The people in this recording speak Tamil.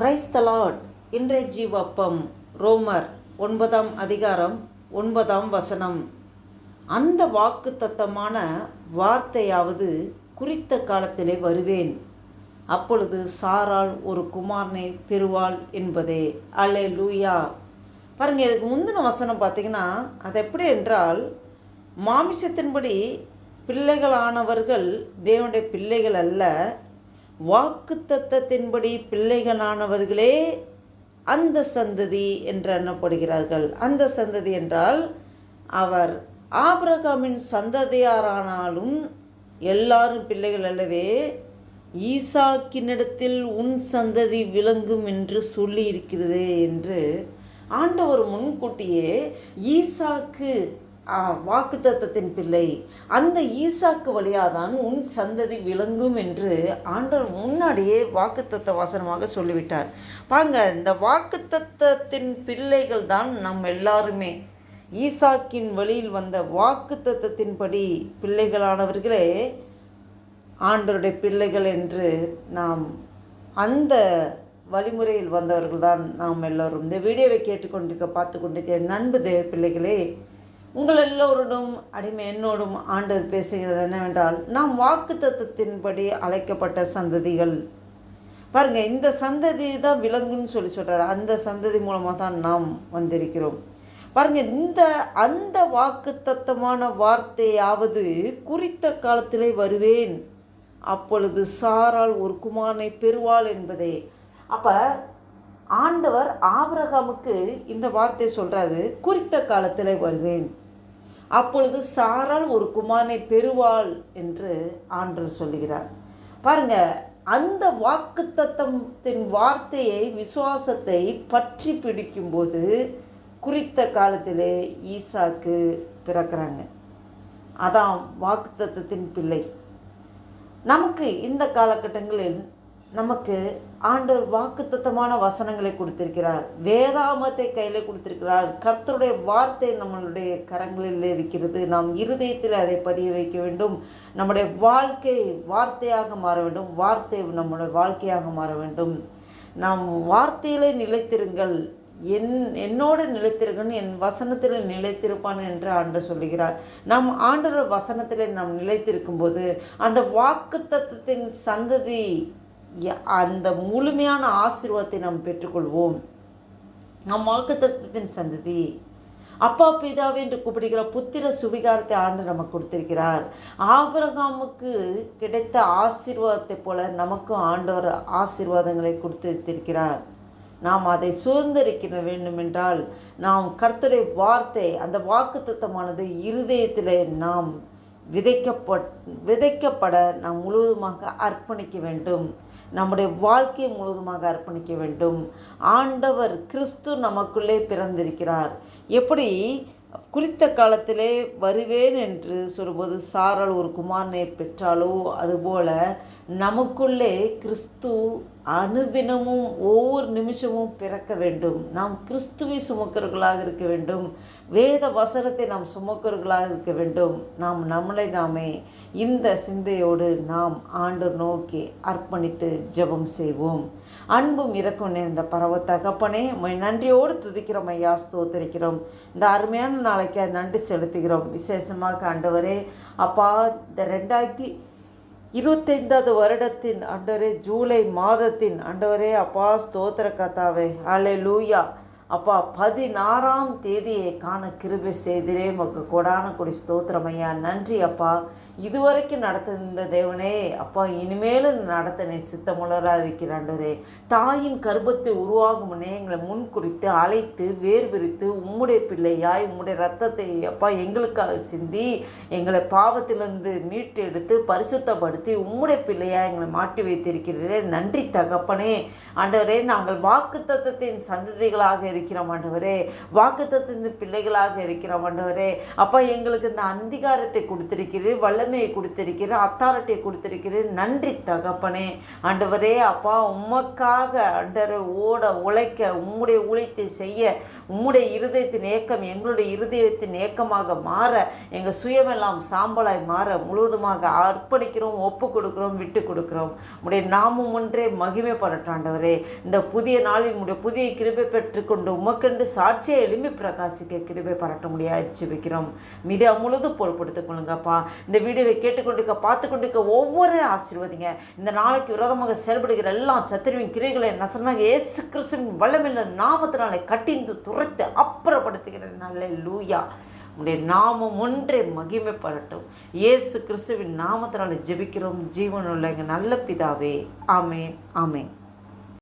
பிரைஸ் தலாட் இன்றைய ஜீவப்பம் ரோமர் ஒன்பதாம் அதிகாரம் ஒன்பதாம் வசனம். அந்த வாக்கு தத்தமான வார்த்தையாவது குறித்த காலத்திலே வருவேன். அப்பொழுது சாரால் ஒரு குமாரனை பெறுவாள் என்பதே. அலே லூயா பாருங்கள் இதுக்கு முந்தின வசனம் பார்த்தீங்கன்னா அது எப்படி என்றால் மாமிசத்தின்படி பிள்ளைகளானவர்கள் தேவனுடைய பிள்ளைகள் அல்ல வாக்கு தத்தத்தின்படி பிள்ளைகளானவர்களே அந்த சந்ததி என்று எண்ணப்படுகிறார்கள் அந்த சந்ததி என்றால் அவர் ஆபிரகாமின் சந்ததியாரானாலும் எல்லாரும் பிள்ளைகள் அல்லவே ஈசாக்கினிடத்தில் உன் சந்ததி விளங்கும் என்று சொல்லி இருக்கிறது என்று ஆண்டவர் முன்கூட்டியே ஈசாக்கு வாக்குத்தத்தத்தின் பிள்ளை. அந்த ஈசாக்கு வழியாதான் உன் சந்ததி விளங்கும் என்று ஆண்டவர் முன்னாடியே வாக்குத்தத்த வாசனமாக சொல்லிவிட்டார். பாங்க இந்த வாக்குத்தத்தத்தின் பிள்ளைகள் தான் நம் எல்லாருமே. ஈசாக்கின் வழியில் வந்த வாக்குத்தத்தத்தின்படி பிள்ளைகளானவர்களே ஆண்டருடைய பிள்ளைகள் என்று நாம் அந்த வழிமுறையில் வந்தவர்கள் தான் நாம் எல்லோரும். இந்த வீடியோவை கேட்டுக்கொண்டிருக்க பார்த்து கொண்டிருக்க நண்பு தேவ பிள்ளைகளே உங்கள் எல்லோருடும் அடிமை என்னோடும் ஆண்டவர் பேசுகிறது என்னவென்றால் நாம் வாக்கு தத்துவத்தின்படி அழைக்கப்பட்ட சந்ததிகள். பாருங்கள் இந்த சந்ததி தான் விலங்குன்னு சொல்லி சொல்கிறார் அந்த சந்ததி மூலமாக தான் நாம் வந்திருக்கிறோம். பாருங்கள் இந்த அந்த வாக்கு தத்தமான வார்த்தையாவது குறித்த காலத்திலே வருவேன். அப்பொழுது சாரால் ஒரு குமாரனை பெறுவாள் என்பதே. அப்போ ஆண்டவர் ஆபிரகாமுக்கு இந்த வார்த்தை சொல்கிறாரு குறித்த காலத்தில் வருவேன். அப்பொழுது சாரால் ஒரு குமாரனை பெறுவாள் என்று ஆண்டவர் சொல்லுகிறார். பாருங்க அந்த வாக்கு தத்தத்தின் வார்த்தையை விசுவாசத்தை பற்றி பிடிக்கும்போது குறித்த காலத்திலே ஈசாக்கு பிறக்கிறாங்க. அதான் வாக்கு தத்தத்தின் பிள்ளை. நமக்கு இந்த காலகட்டங்களில் நமக்கு ஆண்டவர் வாக்குத்தத்தமான வசனங்களை கொடுத்திருக்கிறார். வேதாமத்தை கையில் கொடுத்திருக்கிறார். கர்த்தருடைய வார்த்தை நம்மளுடைய கரங்களில் இருக்கிறது. நாம் இருதயத்தில் அதை பதிய வைக்க வேண்டும். நம்முடைய வாழ்க்கை வார்த்தையாக மாற வேண்டும். வார்த்தை நம்முடைய வாழ்க்கையாக மாற வேண்டும். நாம் வார்த்தையிலே நிலைத்திருங்கள். என் என்னோடு நிலைத்திருக்கணும். என் வசனத்தில் நிலைத்திருப்பான் என்று ஆண்டு சொல்லுகிறார். நாம் ஆண்டவர் வசனத்தில் நாம் நிலைத்திருக்கும் போது அந்த வாக்கு தத்துவத்தின் சந்ததி அந்த முழுமையான ஆசீர்வாதத்தை நாம் பெற்றுக்கொள்வோம். நம் வாக்கு தத்துவத்தின் சந்ததி. அப்பா பிதாவே என்று கூப்பிடுகிற புத்திர சுவிகாரத்தை ஆண்டு நமக்கு கொடுத்திருக்கிறார். ஆபரகாமுக்கு கிடைத்த ஆசீர்வாதத்தை போல நமக்கும் ஆண்டவர் ஆசீர்வாதங்களை கொடுத்திருக்கிறார். நாம் அதை சுதந்திரிக்க வேண்டுமென்றால் நாம் கர்த்தருடைய வார்த்தை அந்த வாக்கு தத்துவமானது இருதயத்தில் நாம் விதைக்கப்பட் விதைக்கப்பட நாம் முழுவதுமாக அர்ப்பணிக்க வேண்டும். நம்முடைய வாழ்க்கையை முழுவதுமாக அர்ப்பணிக்க வேண்டும். ஆண்டவர் கிறிஸ்து நமக்குள்ளே பிறந்திருக்கிறார். எப்படி? குறித்த காலத்திலே வருவேன் என்று சொல்லும்போது சாரல் ஒரு குமாரனை பெற்றாலோ அதுபோல நமக்குள்ளே கிறிஸ்து அனுதினமும் ஒவ்வொரு நிமிஷமும் பிறக்க வேண்டும். நாம் கிறிஸ்துவை சுமக்கிறவர்களாக இருக்க வேண்டும். வேத வசனத்தை நாம் சுமக்கிறவர்களாக இருக்க வேண்டும். நாம் நம்மளை நாமே இந்த சிந்தையோடு நாம் ஆண்டு நோக்கி அர்ப்பணித்து ஜெபம் செய்வோம். அன்பும் இறக்கும் இந்த பரவ தகப்பனே நன்றியோடு துதிக்கிறோம் ஐயா ஸ்தோத்தரிக்கிறோம். இந்த அருமையான நாளைக்கு நன்றி செலுத்துகிறோம். விசேஷமாக ஆண்டவரே அப்பா இந்த ரெண்டாயிரத்தி இருபத்தைந்தாவது வருடத்தின் அண்டவரே ஜூலை மாதத்தின் அண்டவரே அப்பா ஸ்தோத்திர கத்தாவே அலே லூயா அப்பா பதினாறாம் தேதியை காண கிருபை செய்திரே. மக்கு கொடான கொடி ஸ்தோத்திரமையா நன்றி அப்பா. இதுவரைக்கும் நடத்திருந்த தேவனே. அப்பா இனிமேலும் நடத்தனே சித்தமுள்ளராக இருக்கிறாண்டரே தாயின் கர்ப்பத்தை உருவாகும் முன்னே எங்களை முன் குறித்து அழைத்து வேர் விரித்து உம்முடைய பிள்ளையாய் உம்முடைய ரத்தத்தை அப்பா எங்களுக்காக சிந்தி எங்களை பாவத்திலிருந்து மீட்டு எடுத்து பரிசுத்தப்படுத்தி உம்முடைய பிள்ளையாய் எங்களை மாட்டி வைத்திருக்கிறீரே. நன்றி தகப்பனே. ஆண்டவரே நாங்கள் வாக்கு தத்தத்தின் சந்ததிகளாக இருக்கிறோம். ஆண்டவரே. வாக்குத்தத்தின் பிள்ளைகளாக இருக்கிற ஆண்டவரே. அப்பா எங்களுக்கு இந்த அந்திகாரத்தை கொடுத்திருக்கிறீர் வல்லமையை கொடுத்திருக்கிறீர் அத்தாரிட்டியை கொடுத்திருக்கிறீர். நன்றி தகப்பனே. ஆண்டவரே அப்பா உமக்காக அண்டர் ஓட உழைக்க உம்முடைய ஊழியத்தை செய்ய உம்முடைய இருதயத்தின் ஏக்கம் எங்களுடைய இருதயத்தின் ஏக்கமாக மாற எங்கள் சுயமெல்லாம் சாம்பலாய் மாற முழுவதுமாக அர்ப்பணிக்கிறோம் ஒப்பு கொடுக்குறோம் விட்டு கொடுக்குறோம் உடைய நாமும் ஒன்றே மகிமைப்படட்டும் ஆண்டவரே. இந்த புதிய நாளில் உடைய புதிய கிருபை பெற்றுக்கொண்டு உமக்கென்று சாட்சியை எளிமை பிரகாசிக்க கிருபை பரட்ட முடியாது ஜெபிக்கிறோம் மிதி முழுதும் பொருட்படுத்திக் கொள்ளுங்கப்பா. இந்த வீடியோவை கேட்டுக்கொண்டிருக்க பார்த்து கொண்டிருக்க ஒவ்வொரு ஆசீர்வதிங்க. இந்த நாளைக்கு விரோதமாக செயல்படுகிற எல்லாம் சத்திரிவின் கிரைகளை நசனாக ஏசு கிறிஸ்துவின் வல்லமில்ல நாமத்தினாலே கட்டிந்து துரைத்து அப்புறப்படுத்துகிற நல்ல லூயா உடைய நாமம் ஒன்றே மகிமைப்படட்டும். இயேசு கிறிஸ்துவின் நாமத்தினால ஜெபிக்கிறோம். ஜீவனுள்ள எங்கள் நல்ல பிதாவே. ஆமேன். ஆமேன்.